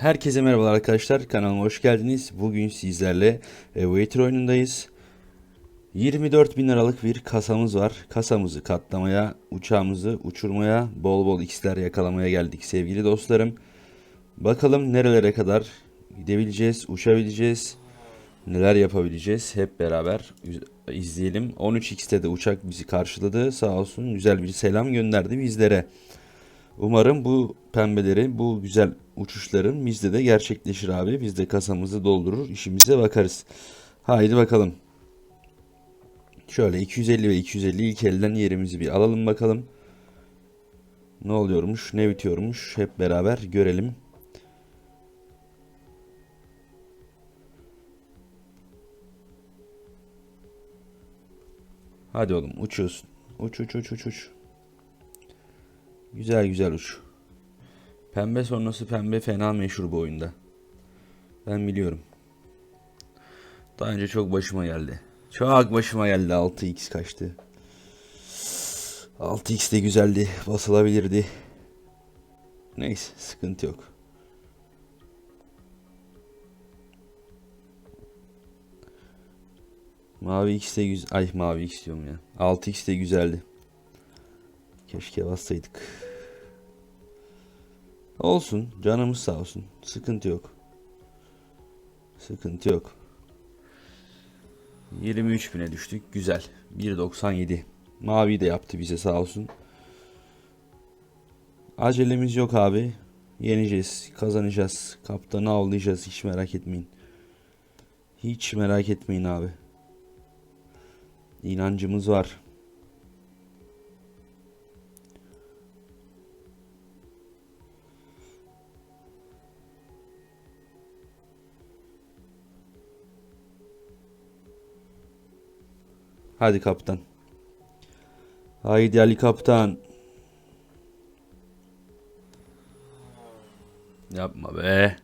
Herkese merhabalar arkadaşlar. Kanalıma hoş geldiniz. Bugün sizlerle Evator oyunundayız. 24 bin liralık bir kasamız var. Kasamızı katlamaya, uçağımızı uçurmaya, bol bol x'ler yakalamaya geldik sevgili dostlarım. Bakalım nerelere kadar gidebileceğiz, uçabileceğiz, neler yapabileceğiz hep beraber izleyelim. 13x'te de uçak bizi karşıladı. Sağ olsun güzel bir selam gönderdi bizlere. Umarım bu pembeleri, bu güzel uçuşların bizde de gerçekleşir abi. Biz de kasamızı doldurur, işimize bakarız. Haydi bakalım. Şöyle 250 ve 250 ilk elden yerimizi bir alalım bakalım. Ne oluyormuş, ne bitiyormuş hep beraber görelim. Hadi oğlum uçuyorsun. Uç uç uç uç uç. Güzel güzel uç. Pembe sonrası pembe fena meşhur bu oyunda. Ben biliyorum. Daha önce çok başıma geldi. Çok başıma geldi 6x kaçtı. 6x de güzeldi. Basılabilirdi. Neyse sıkıntı yok. Mavi x de güzel. Ay mavi x diyorum ya. 6x de güzeldi. Keşke bassaydık. Olsun. Canımız sağ olsun. Sıkıntı yok. Sıkıntı yok. 23 bine düştük. Güzel. 1.97. Mavi de yaptı bize sağ olsun. Acelemiz yok abi. Yeneceğiz. Kazanacağız. Kaptanı avlayacağız. Hiç merak etmeyin. Hiç merak etmeyin abi. İnancımız var. Hadi kaptan. Haydi Ali kaptan. Yapma be.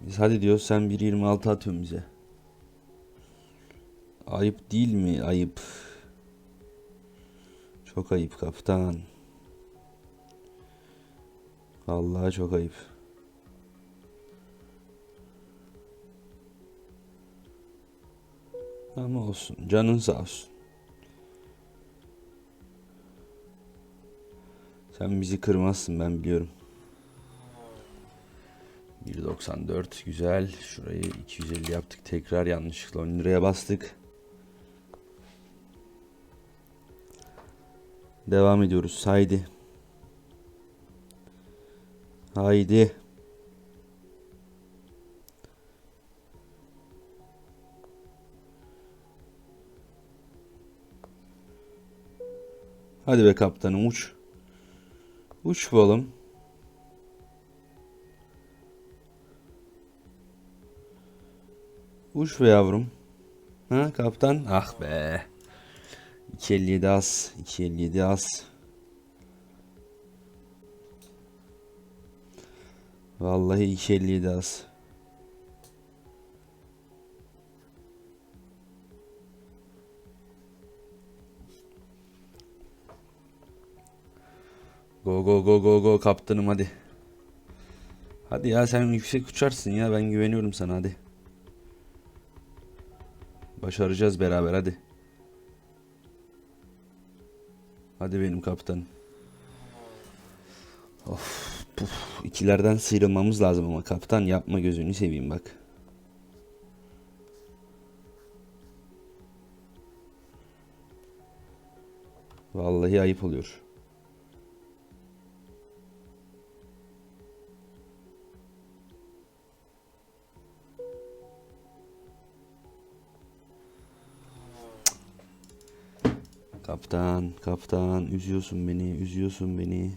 Biz hadi diyoruz sen 1.26 atıyorsun bize. Ayıp değil mi? Ayıp. Çok ayıp kaptan. Vallahi çok ayıp. Ama olsun. Canın sağ olsun. Sen bizi kırmazsın ben biliyorum. 1.94 güzel. Şurayı 250 yaptık. Tekrar yanlışlıkla 10 liraya bastık. Devam ediyoruz. Haydi. Haydi. Hadi be kaptanım uç. Uç oğlum. Uç be yavrum. Ha kaptan? Ah be. 257 az. 257 az. Vallahi 257 az. Go go go go go kaptanım hadi. Hadi ya sen yüksek uçarsın ya ben güveniyorum sana hadi. Başaracağız beraber hadi. Hadi benim kaptanım. Of puf ikilerden sıyrılmamız lazım ama kaptan yapma gözünü seveyim bak. Vallahi ayıp oluyor. Kaptan, kaptan, üzüyorsun beni, üzüyorsun beni.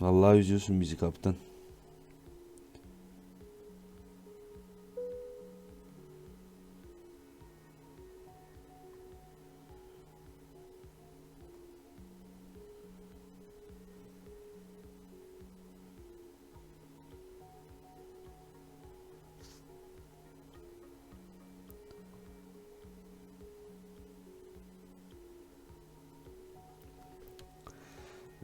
Vallahi üzüyorsun bizi kaptan.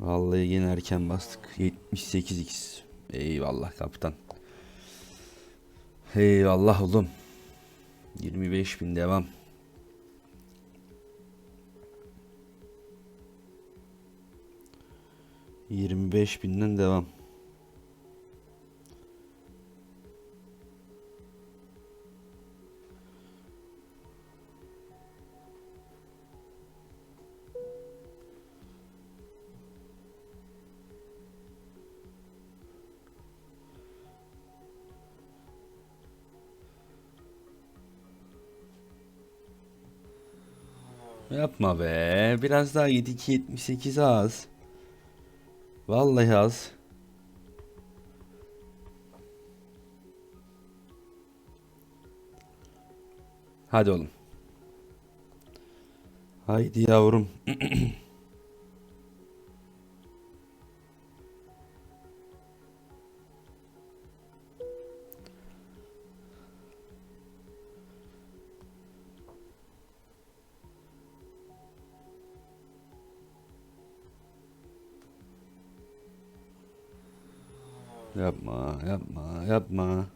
Vallahi yine erken bastık. 78x. Eyvallah kaptan. Eyvallah oğlum. 25 bin devam. Yirmi beş binden devam. Yapma be. Biraz daha 7278 az. Vallahi az. Hadi oğlum. Haydi yavrum. Yapma, yapma, yapma.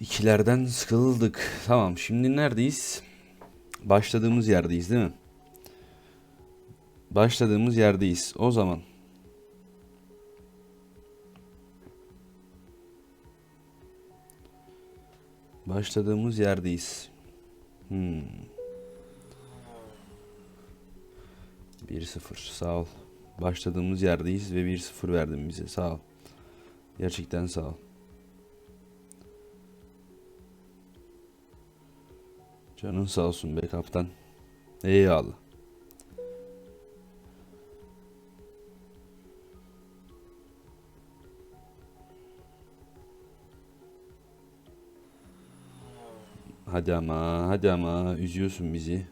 İkilerden sıkıldık. Tamam, şimdi neredeyiz? Başladığımız yerdeyiz, değil mi? Başladığımız yerdeyiz. O zaman Başladığımız yerdeyiz. Hmm. 1-0 sağ ol. Başladığımız yerdeyiz ve 1-0 verdin bize sağ ol. Gerçekten sağ ol. Canın sağ olsun be kaptan. Eyvallah. Hadi ama, hadi ama üzüyorsun bizi.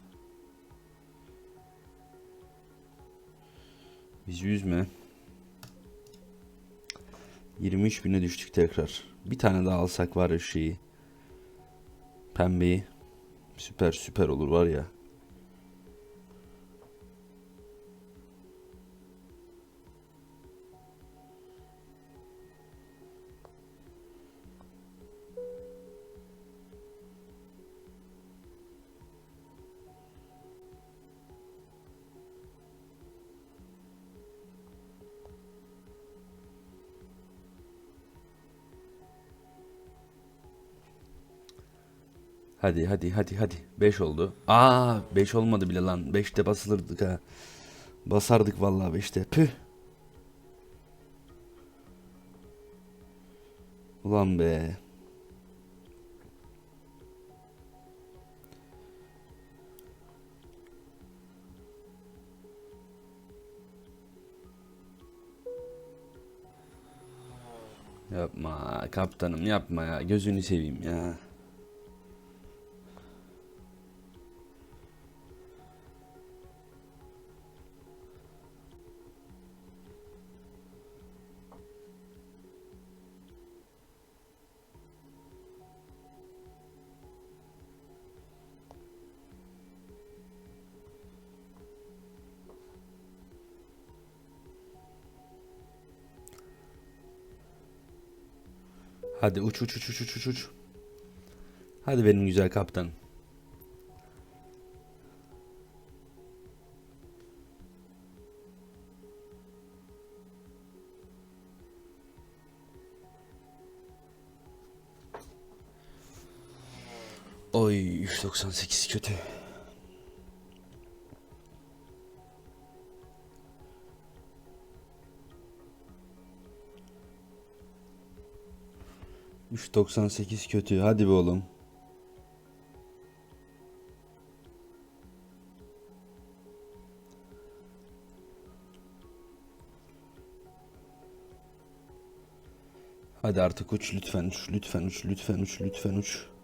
Bizi üzme. 23 bine düştük tekrar. Bir tane daha alsak var ya şeyi. Pembeyi. Süper süper olur var ya. Hadi hadi hadi hadi. 5 oldu. Aa 5 olmadı bile lan. 5'te basılırdık ha. Basardık vallahi 5'te. Püh. Ulan be. Yapma kaptanım yapma ya. Gözünü seveyim ya. Hadi uç uç uç uç uç uç. Hadi benim güzel kaptan. Oy 198 kötü. 3.98 kötü. Hadi be oğlum. Hadi artık uç lütfen uç lütfen uç lütfen uç lütfen uç.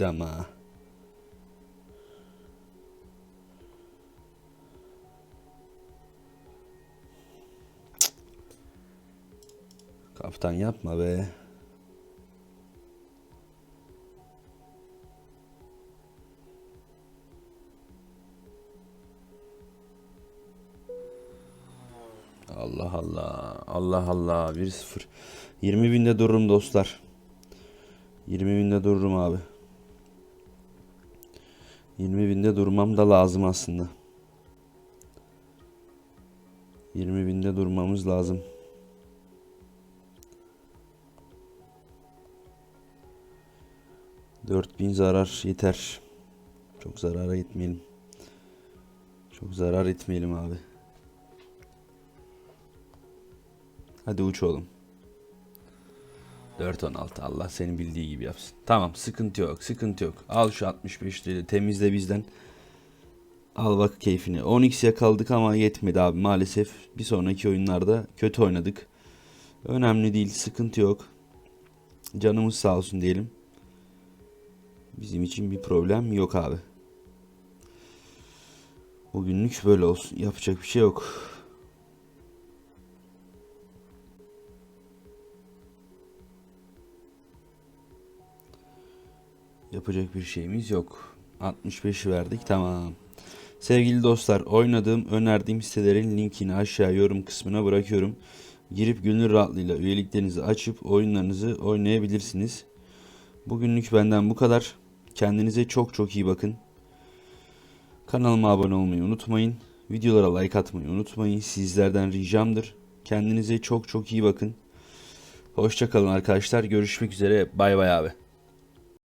Hadi. Kaptan yapma be. Allah Allah. Allah Allah. 1-0. 20 binde dururum dostlar. 20 binde dururum abi. 20 binde durmam da lazım aslında. 20 binde durmamız lazım. Dört bin zarar yeter. Çok zarara etmeyelim. Çok zarar etmeyelim abi. Hadi uç oğlum. 4.16 Allah senin bildiği gibi yapsın. Tamam sıkıntı yok sıkıntı yok. Al şu 65 lirayı temizle bizden. Al bak keyfini. 10x yakaladık ama yetmedi abi maalesef. Bir sonraki oyunlarda kötü oynadık. Önemli değil sıkıntı yok. Canımız sağ olsun diyelim. Bizim için bir problem yok abi. Bugünlük böyle olsun. Yapacak bir şey yok. Yapacak bir şeyimiz yok. 65 verdik tamam. Sevgili dostlar oynadığım önerdiğim sitelerin linkini aşağı yorum kısmına bırakıyorum. Girip gönül rahatlığıyla üyeliklerinizi açıp oyunlarınızı oynayabilirsiniz. Bugünlük benden bu kadar. Kendinize çok çok iyi bakın. Kanalıma abone olmayı unutmayın. Videolara like atmayı unutmayın. Sizlerden ricamdır. Kendinize çok çok iyi bakın. Hoşçakalın arkadaşlar. Görüşmek üzere. Bay bay abi.